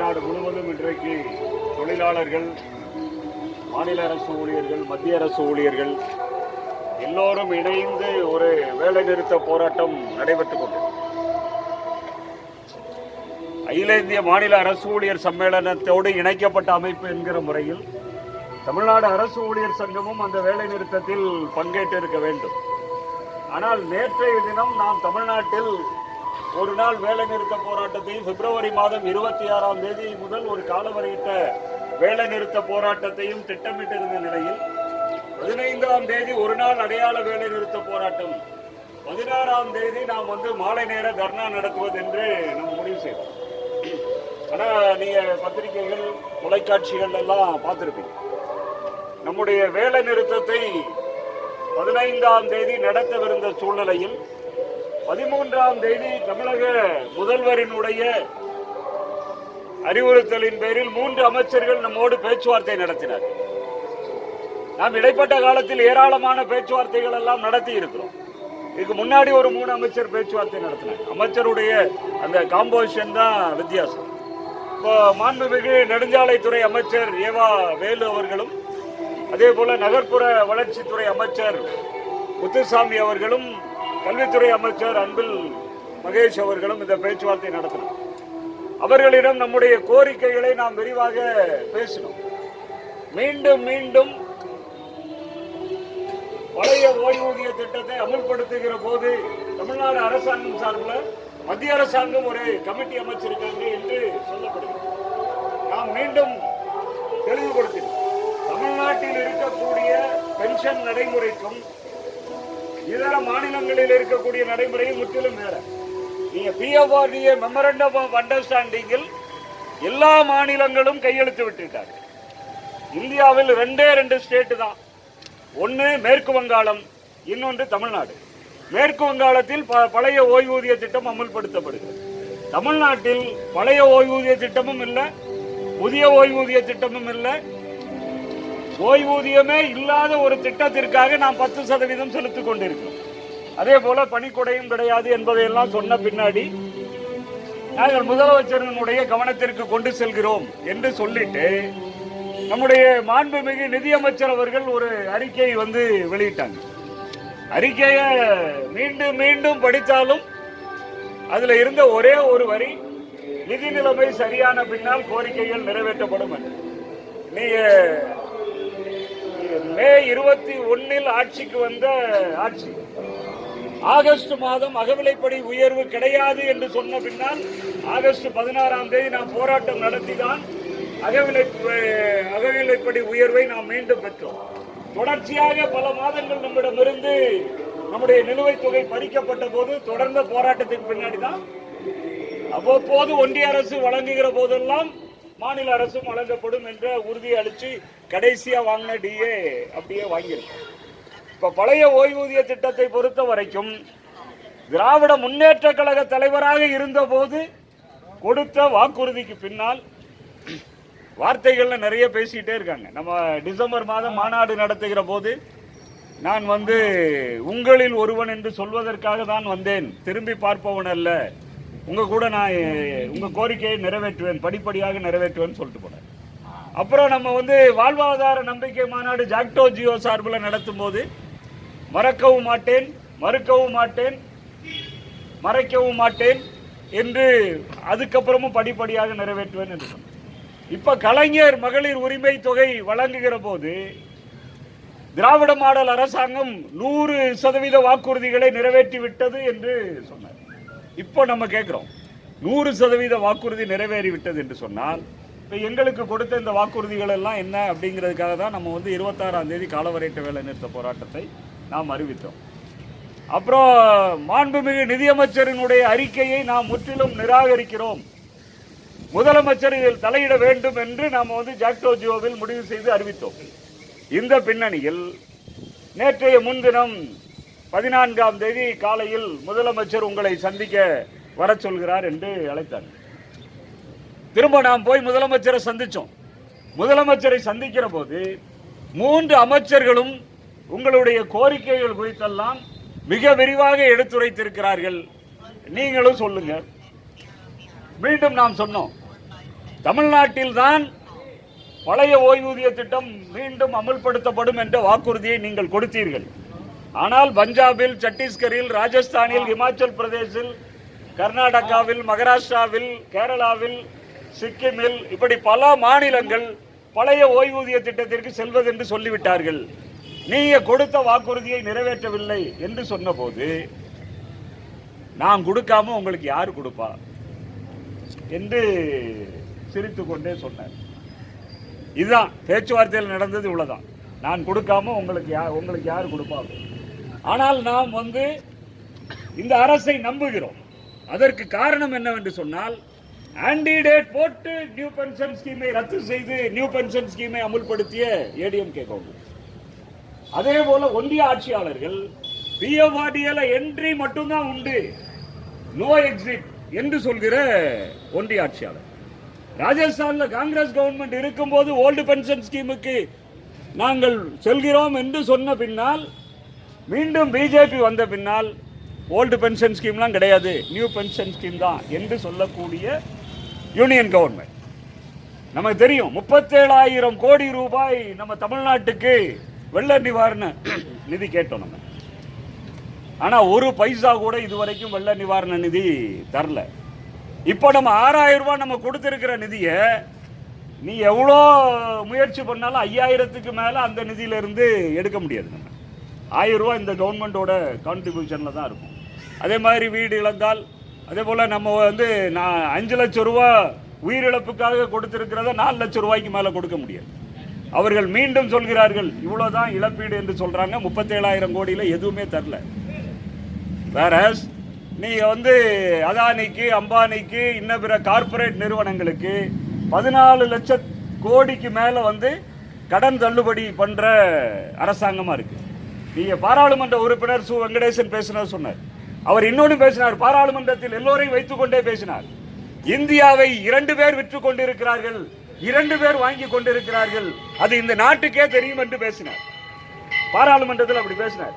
நாடு முழுவதும் இன்றைக்கு தொழிலாளர்கள் மாநில அரசு ஊழியர்கள் மத்திய அரசு ஊழியர்கள் எல்லோரும் இணைந்து ஒரு வேலைநிறுத்த போராட்டம் நடைபெற்றுக் கொண்டது அகில இந்திய மாநில அரசு ஊழியர் சம்மேளனத்தோடு இணைக்கப்பட்ட அமைப்பு என்கிற முறையில் தமிழ்நாடு அரசு ஊழியர் சங்கமும் அந்த வேலை நிறுத்தத்தில் பங்கேற்றிருக்க வேண்டும். ஆனால் நேற்றைய தினம் நாம் தமிழ்நாட்டில் ஒரு நாள் வேலை நிறுத்த போராட்டத்தை பிப்ரவரி மாதம் இருபத்தி ஆறாம் தேதி முதல் ஒரு காலவரையிட்ட வேலை நிறுத்த போராட்டத்தையும் திட்டமிட்டிருந்த நிலையில் பதினைந்தாம் தேதி ஒரு நாள் அடையாள வேலை நிறுத்த போராட்டம். பதினாறாம் தேதி நாம் வந்து மாலை நேர தர்ணா நடத்துவது என்று நம்ம முடிவு செய்தோம். ஆனால் நீங்கள் பத்திரிகைகள் தொலைக்காட்சிகள் எல்லாம் பார்த்துருப்பீங்க. நம்முடைய வேலை நிறுத்தத்தை பதினைந்தாம் தேதி நடத்தவிருந்த சூழ்நிலையில் பதிமூன்றாம் தேதி தமிழக முதல்வரினுடைய அறிவுறுத்தலின் பேரில் மூன்று அமைச்சர்கள் நம்மோடு பேச்சுவார்த்தை நடத்தினார். நாம் இடைப்பட்ட காலத்தில் ஏராளமான பேச்சுவார்த்தைகள் எல்லாம் நடத்தி இருக்கிறோம். இதுக்கு முன்னாடி ஒரு மூணு அமைச்சர் பேச்சுவார்த்தை நடத்தினார். அமைச்சருடைய அந்த காம்போசிஷன் தான் வித்தியாசம். இப்போ மாண்புமிகு நெடுஞ்சாலைத்துறை அமைச்சர் ஏவா வேலு அவர்களும் அதே போல நகர்ப்புற வளர்ச்சித்துறை அமைச்சர் முத்துசாமி அவர்களும் கல்வித்துறை அமைச்சர் அன்பில் மகேஷ் அவர்களும் இந்த பேச்சுவார்த்தை நடத்தினார். அவர்களிடம் நம்முடைய கோரிக்கைகளை நாம் விரிவாக பேசினோம். மீண்டும் மீண்டும் பழைய ஓய்வூதிய திட்டத்தை அமல்படுத்துகிற போது தமிழ்நாடு அரசாங்கம் சார்பில் மத்திய அரசாங்கம் ஒரு கமிட்டி அமைச்சிருக்காங்க என்று சொல்லப்படுகிறது. நாம் மீண்டும் தெளிவுபடுத்தினோம். தமிழ்நாட்டில் இருக்கக்கூடிய பென்ஷன் நடைமுறைக்கும் இதர மாநிலங்களில் இருக்கக்கூடிய நடைமுறையும் முற்றிலும் வேற. நீங்க பிஎஃப்ஆர்டிஏ மெமரண்டம் ஆஃப் அண்டர்ஸ்டாண்டிங்கில் எல்லா மாநிலங்களும் கையெழுத்து விட்டுட்டாங்க இந்தியாவில் ரெண்டே ரெண்டு ஸ்டேட் தான். ஒன்று மேற்கு வங்காளம் இன்னொன்று தமிழ்நாடு. மேற்கு வங்காளத்தில் ப- பழைய ஓய்வூதிய திட்டம் அமல்படுத்தப்படுகிறது தமிழ்நாட்டில் பழைய ஓய்வூதிய திட்டமும் இல்லை புதிய ஓய்வூதிய திட்டமும் இல்லை ஓய்வூதியமே இல்லாத ஒரு திட்டத்திற்காக நாம் பத்து சதவீதம் செலுத்திக் கொண்டிருக்கிறோம். அதே போல பணிக்கொடையும் கிடையாது என்பதையெல்லாம் சொன்ன பின்னாடி நாங்கள் முதலமைச்சரினுடைய கவனத்திற்கு கொண்டு செல்கிறோம் என்று சொல்லிட்டு நம்முடைய மாண்புமிகு நிதியமைச்சர் அவர்கள் ஒரு அறிக்கையை வந்து வெளியிட்டாங்க. அறிக்கையை மீண்டும் மீண்டும் படித்தாலும் அதுல இருந்த ஒரே ஒரு வரி நிதி நிலைமை சரியான பின்னால் கோரிக்கைகள் நிறைவேற்றப்படும் என்று. நீங்க மே இருபத்தி ஒன்னில் ஆட்சிக்கு வந்த ஆட்சி. ஆகஸ்ட் மாதம் அகவிலைப்படி உயர்வு கிடையாது என்று சொன்ன பின்னால் ஆகஸ்ட் பதினாறாம் தேதி நாம் போராட்டம் நடத்திதான் அகவிலை அகவிலைப்படி உயர்வை நாம் மீண்டும் பெற்றோம். தொடர்ச்சியாக பல மாதங்கள் நம்மிடமிருந்து நம்முடைய நிலுவைத் தொகை பறிக்கப்பட்ட போது தொடர்ந்த போராட்டத்துக்கு பின்னாடி தான் அவ்வப்போது ஒன்றிய அரசு வழங்குகிற போதெல்லாம் மாநில அரசும் வழங்கப்படும் என்ற உறுதியை அளித்து கடைசியாக வாங்கின டிஏ அப்படியே வாங்கியிருக்கோம். இப்போ பழைய ஓய்வூதிய திட்டத்தை பொறுத்த வரைக்கும் திராவிட முன்னேற்ற கழக தலைவராக இருந்தபோது கொடுத்த வாக்குறுதிக்கு பின்னால் வார்த்தைகள்ல நிறைய பேசிக்கிட்டே இருக்காங்க. நம்ம டிசம்பர் மாதம் மாநாடு நடத்துகிற போது நான் வந்து உங்களில் ஒருவன் என்று சொல்வதற்காக தான் வந்தேன். திரும்பி பார்ப்பவன் அல்ல. உங்கள் கூட நான் உங்கள் கோரிக்கையை நிறைவேற்றுவேன் படிப்படியாக நிறைவேற்றுவேன் சொல்லிட்டு போனேன் அப்புறம் நம்ம வந்து வாழ்வாதார நம்பிக்கை மாநாடு ஜாக்டோ ஜியோ சார்பில் நடத்தும் போது மறக்கவும் மாட்டேன் மறுக்கவும் மாட்டேன் மறைக்கவும் மாட்டேன் என்று அதுக்கப்புறமும் படிப்படியாக நிறைவேற்றுவேன் என்று சொன்னேன் இப்போ கலைஞர் மகளிர் உரிமை தொகை வழங்குகிற போது திராவிட மாடல் அரசாங்கம் நூறு சதவீத வாக்குறுதிகளை நிறைவேற்றி விட்டது என்று சொன்னார். இப்போ நம்ம கேட்குறோம் நூறு சதவீத வாக்குறுதி நிறைவேறி விட்டது என்று சொன்னால் இப்போ எங்களுக்கு கொடுத்த இந்த வாக்குறுதிகள் எல்லாம் என்ன அப்படிங்கிறதுக்காக தான் நம்ம வந்து இருபத்தாறாம் தேதி காலவரையிட்ட வேலை நிறுத்த போராட்டத்தை நாம் அறிவித்தோம். அப்புறம் மாண்புமிகு நிதியமைச்சரினுடைய அறிக்கையை நாம் முற்றிலும் நிராகரிக்கிறோம். முதலமைச்சர் இதில் தலையிட வேண்டும் என்று நாம் வந்து ஜாக்டோ ஜியோவில் முடிவு செய்து அறிவித்தோம். இந்த பின்னணியில் நேற்றைய முன்தினம் பதினான்காம் தேதி காலையில் முதலமைச்சர் உங்களை சந்திக்க வரச் சொல்கிறார் என்று அழைத்தார். திரும்ப நாம் போய் முதலமைச்சரை சந்திச்சோம். முதலமைச்சரை சந்திக்கிற போது மூன்று அமைச்சர்களும் உங்களுடைய கோரிக்கைகள் குறித்தெல்லாம் மிக விரிவாக எடுத்துரைத்திருக்கிறார்கள். நீங்களும் சொல்லுங்க. மீண்டும் நாம் சொன்னோம். தமிழ்நாட்டில் தான் பழைய ஓய்வூதிய திட்டம் மீண்டும் அமல்படுத்தப்படும் என்ற வாக்குறுதியை நீங்கள் கொடுத்தீர்கள். ஆனால் பஞ்சாபில் சத்தீஸ்கரில் ராஜஸ்தானில் இமாச்சல் பிரதேசில் கர்நாடகாவில் மகாராஷ்டிராவில் கேரளாவில் சிக்கிமில் இப்படி பல மாநிலங்கள் பழைய ஓய்வூதிய திட்டத்திற்கு செல்வது என்று சொல்லிவிட்டார்கள். நீங்க கொடுத்த வாக்குறுதியை நிறைவேற்றவில்லை என்று சொன்னபோது நான் கொடுக்காம உங்களுக்கு யார் கொடுப்பா? என்று சிரித்து கொண்டே சொன்னார். இதுதான் பேச்சுவார்த்தையில் நடந்தது இவ்வளவுதான். நான் கொடுக்காம உங்களுக்கு யார் உங்களுக்கு யார் கொடுப்பா? ஆனால் நாம் வந்து இந்த அரசை நம்புகிறோம். அதற்கு காரணம் என்னவென்று சொன்னால் ஆன்டிடேட் போட்டு நியூ பென்ஷன் ஸ்கீமை ரத்து செய்து நியூ பென்ஷன் ஸ்கீமை அமுல்படுத்திய ஏடிஎம்கே காங்கிரஸ் அதே போல ஒன்றிய ஆட்சியாளர்கள் பிஎஃப்ஆர்டிஎல என்ட்ரி மட்டும்தான் உண்டு. நோ எக்ஸிட் என்று சொல்கிற ஒன்றிய ஆட்சியாளர். ராஜஸ்தான்ல காங்கிரஸ் கவர்மெண்ட் இருக்கும்போது ஓல்டு பென்ஷன் ஸ்கீமுக்கு நாங்கள் செல்கிறோம் என்று சொன்ன பின்னால் மீண்டும் பிஜேபி வந்த பின்னால் ஓல்டு பென்ஷன் ஸ்கீம்லாம் கிடையாது. நியூ பென்ஷன் ஸ்கீம் தான் என்று சொல்லக்கூடிய யூனியன் கவர்மெண்ட் நமக்கு தெரியும் முப்பத்தேழாயிரம் கோடி ரூபாய் நம்ம தமிழ்நாட்டுக்கு வெள்ள நிவாரண நிதி கேட்டோம் நம்ம. ஆனால் ஒரு பைசா கூட இதுவரைக்கும் வெள்ள நிவாரண நிதி தரல. இப்போ நம்ம ஆறாயிரம் ரூபாய் நம்ம கொடுத்துருக்கிற நிதியை நீ எவ்வளோ முயற்சி பண்ணாலும் ஐயாயிரத்துக்கு மேலே அந்த நிதியிலிருந்து எடுக்க முடியாது நம்ம. ஆயிரம் ரூபா இந்த கவர்மெண்ட்டோட கான்ட்ரிபியூஷனில் தான் இருக்கும். அதே மாதிரி வீடு இழந்தால் அதே போல் நம்ம வந்து நான் அஞ்சு லட்சம் ரூபா உயிரிழப்புக்காக கொடுத்துருக்கிறத நாலு லட்சம் ரூபாய்க்கு மேலே கொடுக்க முடியாது. அவர்கள் மீண்டும் சொல்கிறார்கள் இவ்வளோதான் இழப்பீடு என்று சொல்கிறாங்க முப்பத்தேழாயிரம் கோடியில் எதுவுமே தரல. வேற நீங்கள் வந்து அதானிக்கு அம்பானிக்கு இன்ன பிற கார்ப்பரேட் நிறுவனங்களுக்கு பதினாலு லட்ச கோடிக்கு மேலே வந்து கடன் தள்ளுபடி பண்ணுற அரசாங்கமாக இருக்குது நீங்கள் பாராளுமன்ற உறுப்பினர் சு வெங்கடேசன் பேசினார் சொன்னார். அவர் இன்னொன்று பேசினார். பாராளுமன்றத்தில் எல்லோரையும் வைத்துக்கொண்டே பேசினார். இந்தியாவை இரண்டு பேர் விற்று கொண்டிருக்கிறார்கள். இரண்டு பேர் வாங்கி கொண்டிருக்கிறார்கள். அது இந்த நாட்டுக்கே தெரியும் என்று பேசினார். பாராளுமன்றத்தில் அப்படி பேசினார்.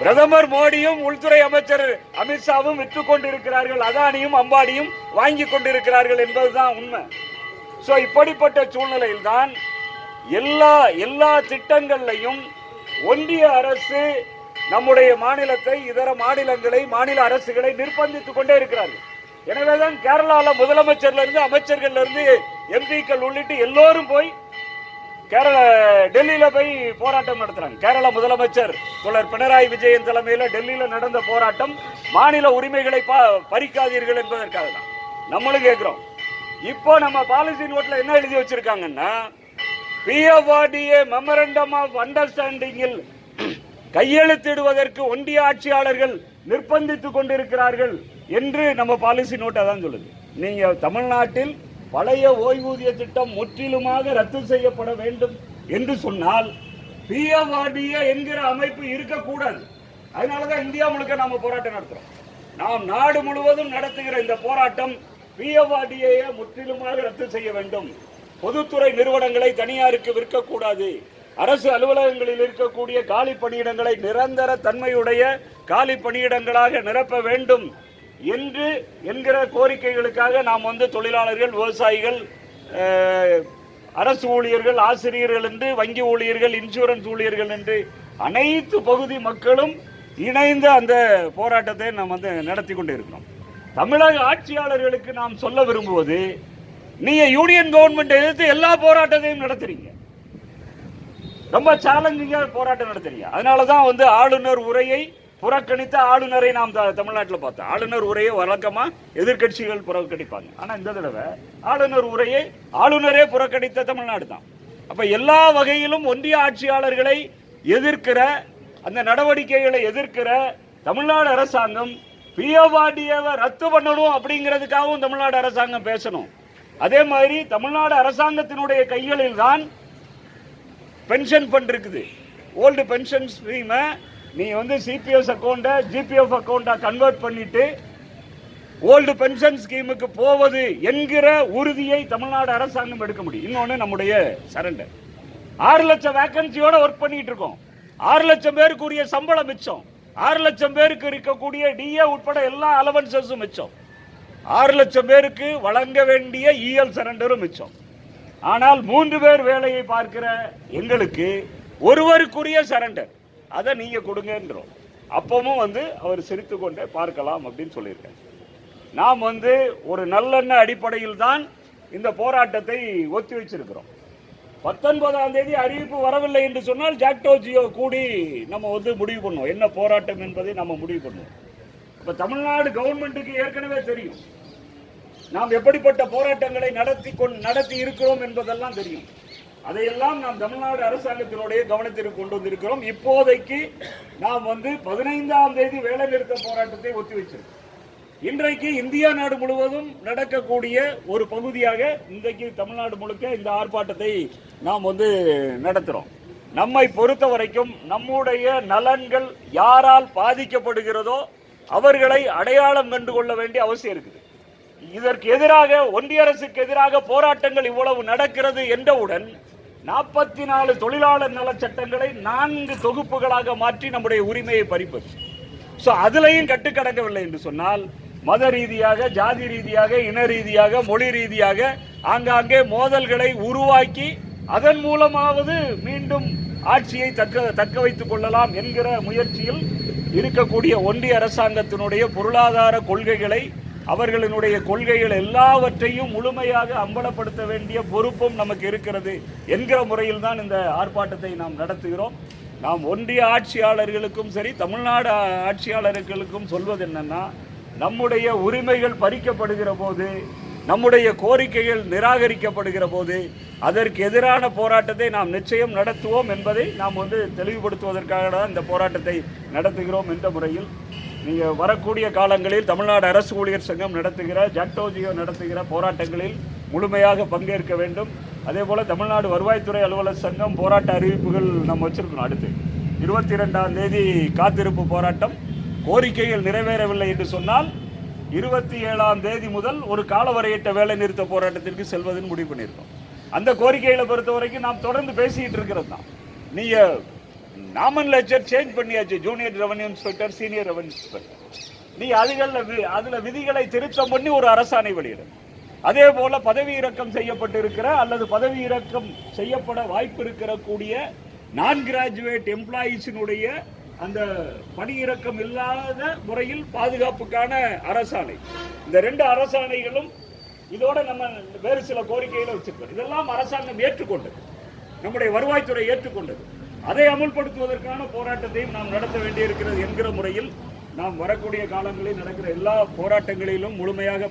பிரதமர் மோடியும் உள்துறை அமைச்சர் அமித்ஷாவும் விற்று கொண்டிருக்கிறார்கள். அதானியும் அம்பானியும் வாங்கி கொண்டிருக்கிறார்கள் என்பதுதான் உண்மை. ஸோ இப்படிப்பட்ட சூழ்நிலையில் தான் எல்லா எல்லா திட்டங்கள்லையும் ஒன்றிய அரசு நம்முடைய மாநிலத்தை இதர மாநிலங்களை மாநில அரசுகளை நிர்பந்தித்துக் கொண்டே இருக்கிறார்கள். எனவேதான் கேரளாவில் முதலமைச்சர்ல இருந்து அமைச்சர்கள்ல இருந்து எம்பிக்கள் உள்ளிட்டு எல்லோரும் போய் கேரள டெல்லியில போய் போராட்டம் நடத்துறாங்க. கேரள முதலமைச்சர் தொடர் பினராயி விஜயன் தலைமையில் டெல்லியில நடந்த போராட்டம் மாநில உரிமைகளை பறிக்காதீர்கள் என்பதற்காக தான் நம்மளும் கேட்கிறோம் இப்போ நம்ம பாலிசி நோட்ல என்ன எழுதி வச்சிருக்காங்கன்னா பிஎஃப்ஆர்டிஏ மெமரண்டம் ஆஃப் அண்டர்ஸ்டாண்டிங்கில் கையெழுத்திடுவதற்கு ஒன்றிய ஆட்சியாளர்கள் நிர்பந்தித்துக் கொண்டிருக்கிறார்கள் என்று நம்ம பாலிசி நோட்டை தான் சொல்லுது. நீங்க தமிழ்நாட்டில் பழைய ஓய்வூதிய திட்டம் முற்றிலுமாக ரத்து செய்யப்பட வேண்டும் என்று சொன்னால் பிஎஃப்ஆர்டிஏ என்கிற அமைப்பு இருக்கக்கூடாது. அதனாலதான் இந்தியா முழுக்க நாம போராட்டம் நடத்துறோம். நாம் நாடு முழுவதும் நடத்துகிற இந்த போராட்டம் பிஎஃப்ஆர்டிஏ முற்றிலுமாக ரத்து செய்ய வேண்டும். பொதுத்துறை நிறுவனங்களை தனியாருக்கு விற்கக்கூடாது. அரசு அலுவலகங்களில் இருக்கக்கூடிய காலி பணியிடங்களை நிரந்தர தன்மையுடைய காலி பணியிடங்களாக நிரப்ப வேண்டும் என்று என்கிற கோரிக்கைகளுக்காக நாம் வந்து தொழிலாளர்கள் விவசாயிகள் அரசு ஊழியர்கள் ஆசிரியர்கள் என்று வங்கி ஊழியர்கள் இன்சூரன்ஸ் ஊழியர்கள் என்று அனைத்து பகுதி மக்களும் இணைந்து அந்த போராட்டத்தை நாம் வந்து நடத்தி கொண்டு இருக்கிறோம் தமிழக ஆட்சியாளர்களுக்கு நாம் சொல்ல விரும்புவது நீங்க யூனியன் கவர்மெண்ட் எதிர்த்து எல்லா போராட்டத்தையும் நடத்துறீங்க. ரொம்ப சேலஞ்சிங்கா போராட்டம் நடத்துறீங்க. அதனாலதான் வந்து ஆளுநர் உரையை புறக்கணித்த ஆளுநரை நாம் த- பார்த்தோம். ஆளுநர் உரையை வழக்கமா எதிர்க்கட்சிகள் புறக்கணிப்பாங்க. ஆனா இந்த தடவை ஆளுநர் உரையை ஆளுநரே புறக்கணித்த தமிழ்நாடு தான். அப்ப எல்லா வகையிலும் ஒன்றிய ஆட்சியாளர்களை எதிர்க்கிற அந்த நடவடிக்கைகளை எதிர்க்கிற தமிழ்நாடு அரசாங்கம் பிஎவாடியவை ரத்து பண்ணணும் அப்படிங்கிறதுக்காகவும் தமிழ்நாடு அரசாங்கம் பேசணும். அதே மாதிரி தமிழ்நாடு அரசாங்கத்தினுடைய கைகளில் தான் பென்ஷன் ஃபண்ட் இருக்குது ஓல்டு பென்ஷன் ஸ்கீமை நீ வந்து சிபிஎஸ் அக்கௌண்ட்டை ஜிபிஎஃப் அக்கௌண்ட்டை கன்வெர்ட் பண்ணிட்டு ஓல்டு பென்ஷன் ஸ்கீமுக்கு போவது என்கிற உறுதியை தமிழ்நாடு அரசாங்கம் எடுக்க முடியும். இன்னொன்று நம்முடைய சரண்டர் ஆறு லட்சம் வேக்கன்சியோட ஒர்க் பண்ணிட்டு இருக்கோம். ஆறு லட்சம் பேருக்குரிய சம்பளம் மிச்சம். ஆறு லட்சம் பேருக்கு இருக்கக்கூடிய டிஏ உட்பட எல்லா அலவன்சஸும் மிச்சம். ஆறு லட்சம் பேருக்கு வழங்க வேண்டிய இஎல் சரண்டரும் மிச்சம். ஆனால் மூன்று பேர் வேலையை பார்க்கிற எங்களுக்கு ஒருவருக்குரிய சரண்டர் அதை நீங்க கொடுங்கன்றோம். அப்பவும் வந்து அவர் சிரித்து கொண்டே பார்க்கலாம் அப்படின்னு சொல்லியிருக்கேன் நாம் வந்து ஒரு நல்லெண்ண அடிப்படையில் தான் இந்த போராட்டத்தை ஒத்தி வச்சிருக்கிறோம். பத்தொன்பதாம் தேதி அறிவிப்பு வரவில்லை என்று சொன்னால் ஜாக்டோ ஜியோ கூடி நம்ம வந்து முடிவு பண்ணுவோம். என்ன போராட்டம் என்பதை நம்ம முடிவு பண்ணுவோம். இப்ப தமிழ்நாடு கவர்மெண்ட்டுக்கு ஏற்கனவே தெரியும். நாம் எப்படிப்பட்ட போராட்டங்களை நடத்தி கொண்டு நடத்தி இருக்கிறோம் என்பதெல்லாம் தெரியும். அதையெல்லாம் நாம் தமிழ்நாடு அரசாங்கத்தினுடைய கவனத்திற்கு கொண்டு வந்திருக்கிறோம். இப்போதைக்கு நாம் வந்து பதினைந்தாம் தேதி வேலை நிறுத்த போராட்டத்தை ஒத்தி வச்சிருக்கோம் இன்றைக்கு இந்தியா நாடு முழுவதும் நடக்கக்கூடிய ஒரு பகுதியாக இன்றைக்கு தமிழ்நாடு முழுக்க இந்த ஆர்ப்பாட்டத்தை நாம் வந்து நடத்துகிறோம் நம்மை பொறுத்த வரைக்கும் நம்முடைய நலன்கள் யாரால் பாதிக்கப்படுகிறதோ அவர்களை அடையாளம் கண்டு கொள்ள வேண்டிய அவசியம் இருக்குது. இதற்கு எதிராக ஒன்றிய அரசுக்கு எதிராக போராட்டங்கள் இவ்வளவு நடக்கிறது என்றவுடன் நாற்பத்தி நாலு தொழிலாளர் நல சட்டங்களை நான்கு தொகுப்புகளாக மாற்றி நம்முடைய உரிமையை பறிப்பது. ஸோ அதுலயும் கட்டுக்கடங்கவில்லை என்று சொன்னால் மத ரீதியாக ஜாதி ரீதியாக இன ரீதியாக மொழி ரீதியாக ஆங்காங்கே மோதல்களை உருவாக்கி அதன் மூலமாவது மீண்டும் ஆட்சியை தக்க தக்க வைத்துக் கொள்ளலாம் என்கிற முயற்சியில் இருக்கக்கூடிய ஒன்றிய அரசாங்கத்தினுடைய பொருளாதார கொள்கைகளை அவர்களினுடைய கொள்கைகள் எல்லாவற்றையும் முழுமையாக அம்பலப்படுத்த வேண்டிய பொறுப்பும் நமக்கு இருக்கிறது என்கிற முறையில் தான் இந்த ஆர்ப்பாட்டத்தை நாம் நடத்துகிறோம். நாம் ஒன்றிய ஆட்சியாளர்களுக்கும் சரி தமிழ்நாடு ஆட்சியாளர்களுக்கும் சொல்வது என்னன்னா நம்முடைய உரிமைகள் பறிக்கப்படுகிற போது நம்முடைய கோரிக்கைகள் நிராகரிக்கப்படுகிற போது அதற்கு எதிரான போராட்டத்தை நாம் நிச்சயம் நடத்துவோம் என்பதை நாம் வந்து தெளிவுபடுத்துவதற்காக தான் இந்த போராட்டத்தை நடத்துகிறோம் என்ற முறையில். நீங்கள் வரக்கூடிய காலங்களில் தமிழ்நாடு அரசு ஊழியர் சங்கம் நடத்துகிற ஜாக்டோஜியோ நடத்துகிற போராட்டங்களில் முழுமையாக பங்கேற்க வேண்டும். அதே போல் தமிழ்நாடு வருவாய்த்துறை அலுவலர் சங்கம் போராட்ட அறிவிப்புகள் நம்ம வச்சிருக்கணும் அடுத்து. இருபத்தி ரெண்டாம் தேதி காத்திருப்பு போராட்டம். கோரிக்கைகள் நிறைவேறவில்லை என்று சொன்னால் இருபத்தி ஏழாம் தேதி முதல் ஒரு காலவரையிட்ட வேலை நிறுத்த போராட்டத்திற்கு செல்வதுன்னு முடிவு பண்ணியிருக்கோம். அந்த கோரிக்கைகளை பொறுத்த வரைக்கும் நாம் தொடர்ந்து பேசிக்கிட்டு இருக்கிறது தான். நீங்க நாமன் லெக்சர் சேஞ்ச் பண்ணியாச்சு junior revenue inspector senior revenue inspector நீ அதுகளில் வி- அதுல விதிகளை திருத்தம் பண்ணி ஒரு அரசாணை வெளியிடும் அதே போல பதவி இறக்கம் செய்யப்பட்டிருக்கிற அல்லது பதவி இறக்கம் செய்யப்பட வாய்ப்பு இருக்கக்கூடிய நான் கிராஜுவேட் எம்ப்ளாயீஸினுடைய அந்த பணியிறக்கம் இல்லாத முறையில் பாதுகாப்புக்கான அரசாணை. இந்த ரெண்டு அரசாணைகளும் இதோட நம்ம வேறு சில கோரிக்கைகளை வச்சிருக்கோம். இதெல்லாம் அரசாங்கம் ஏற்றுக்கொண்டது. நம்முடைய வருவாய்த்துறை ஏற்றுக்கொண்டது. அதை அமுல்படுத்துவதற்கான போராட்டத்தையும் நாம் நடத்த வேண்டியிருக்கிறது என்கிற முறையில் நாம் வரக்கூடிய காலங்களில் நடக்கிற எல்லா போராட்டங்களிலும் முழுமையாக